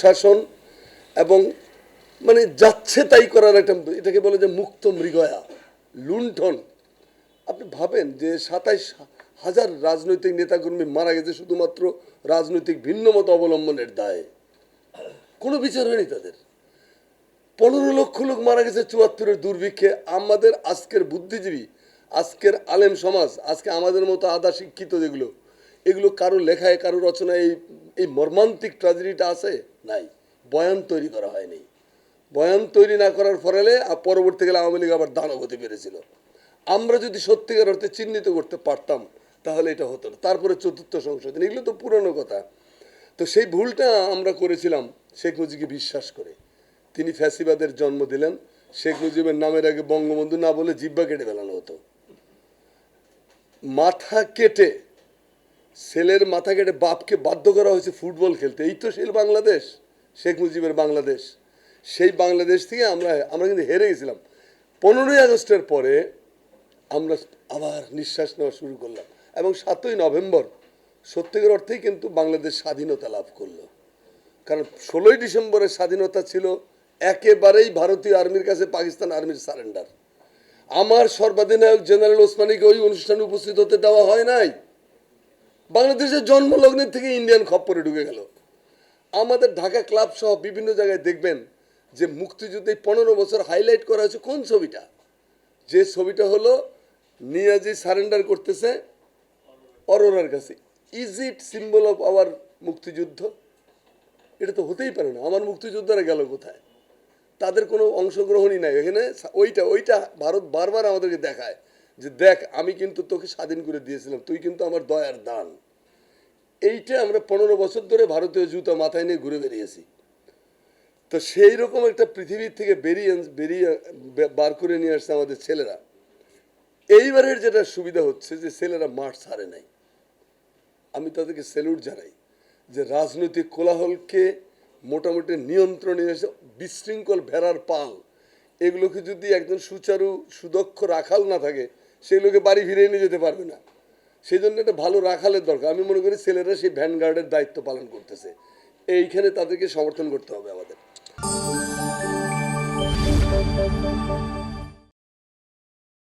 স্বৈরশাসন এবং মানে যাচ্ছে তাই করার একটা, এটাকে বলে যে মুক্ত মৃগয়া, লুণ্ঠন। আপনি ভাবেন যে সাতাইশ হাজার রাজনৈতিক নেতাকর্মী মারা গেছে শুধুমাত্র রাজনৈতিক ভিন্নমত অবলম্বনের দায়ে। কোনো বিচার হয়নি তাদের। পনেরো লক্ষ লোক মারা গেছে চুয়াত্তরের দুর্ভিক্ষে। আমাদের আজকের বুদ্ধিজীবী, আজকের আলেম সমাজ, আজকে আমাদের মতো আধা শিক্ষিত যেগুলো এগুলো কারও লেখায়, কারও রচনায় এই এই মর্মান্তিক ট্র্যাজেডিটা আছে? নাই। বয়ান তৈরি করা হয়নি। বয়ান তৈরি না করার ফলে আর পরবর্তীকালে আওয়ামী লীগ আবার দানব হতে পেরেছিল আমরা যদি সত্যিকার অর্থে চিহ্নিত করতে পারতাম, তাহলে এটা হতো না। তারপরে চতুর্থ সংশোধন, এগুলো তো পুরনো কথা। তো সেই ভুলটা আমরা করেছিলাম, শেখ মুজিবকে বিশ্বাস করে। তিনি ফ্যাসিবাদের জন্ম দিলেন। শেখ মুজিবের নামের আগে বঙ্গবন্ধু না বলে জিব্বা কেটে ফেলানো হতো। মাথা কেটে ছেলের মাথা কেটে বাপকে বাধ্য করা হয়েছে ফুটবল খেলতে। এই তো সেই বাংলাদেশ, শেখ মুজিবের বাংলাদেশ। সেই বাংলাদেশ থেকে আমরা আমরা কিন্তু হেরে গেছিলাম। পনেরোই আগস্টের পরে আমরা আবার নিঃশ্বাস নেওয়া শুরু করলাম। এবং সাতই নভেম্বর সত্যিকার অর্থেই কিন্তু বাংলাদেশ স্বাধীনতা লাভ করল। কারণ ষোলোই ডিসেম্বরের স্বাধীনতা ছিল একেবারেই ভারতীয় আর্মির কাছে, পাকিস্তান আর্মির সারেন্ডার। আমার সর্বাধিনায়ক জেনারেল ওসমানীকে ওই অনুষ্ঠানে উপস্থিত হতে দেওয়া হয় নাই। বাংলাদেশের জন্মলগ্নের থেকে ইন্ডিয়ান খপ্পরে ঢুকে গেল। আমাদের ঢাকা ক্লাব সহ বিভিন্ন জায়গায় দেখবেন যে মুক্তিযুদ্ধে পনেরো বছর হাইলাইট করা হয়েছে কোন ছবিটা? যে ছবিটা হলো নিয়াজি সারেন্ডার করতেছে অরোরার কাছে। Is it symbol of our মুক্তিযুদ্ধ? এটা তো হতেই পারে না। আমার মুক্তিযোদ্ধারা গেল কোথায়? তাদের কোনো অংশগ্রহণই নাই। এখানে ওইটা ওইটা ভারত বারবার আমাদেরকে দেখায়। যে দেখ, আমি কিন্তু তোকে স্বাধীন করে দিয়েছিলাম, তুই কিন্তু আমার দয়ার দান। এইটা আমরা পনেরো বছর ধরে ভারতীয় জুতা মাথায় নিয়ে ঘুরে বেরিয়েছি তো সেই রকম একটা পৃথিবীর থেকে বেরিয়ে বেরিয়ে বার করে নিয়ে আসছে আমাদের ছেলেরা। এইবারের যেটা সুবিধা হচ্ছে যে ছেলেরা মাঠ ছাড়ে নাই। আমি তাদেরকে স্যালুট জানাই যে রাজনৈতিক কোলাহলকে মোটামুটি নিয়ন্ত্রণে এসে বিশৃঙ্খল ভেড়ার পাল, এগুলোকে যদি একজন সুচারু, সুদক্ষ রাখাল না থাকে সেই লোকে বাড়ি ফিরে এনে যেতে পারবে না। সেই জন্য একটা ভালো রাখালের দরকার। আমি মনে করি ছেলেরা সেই ভ্যানগার্ডের দায়িত্ব পালন করতেছে। এইখানে তাদেরকে সমর্থন করতে হবে আমাদের।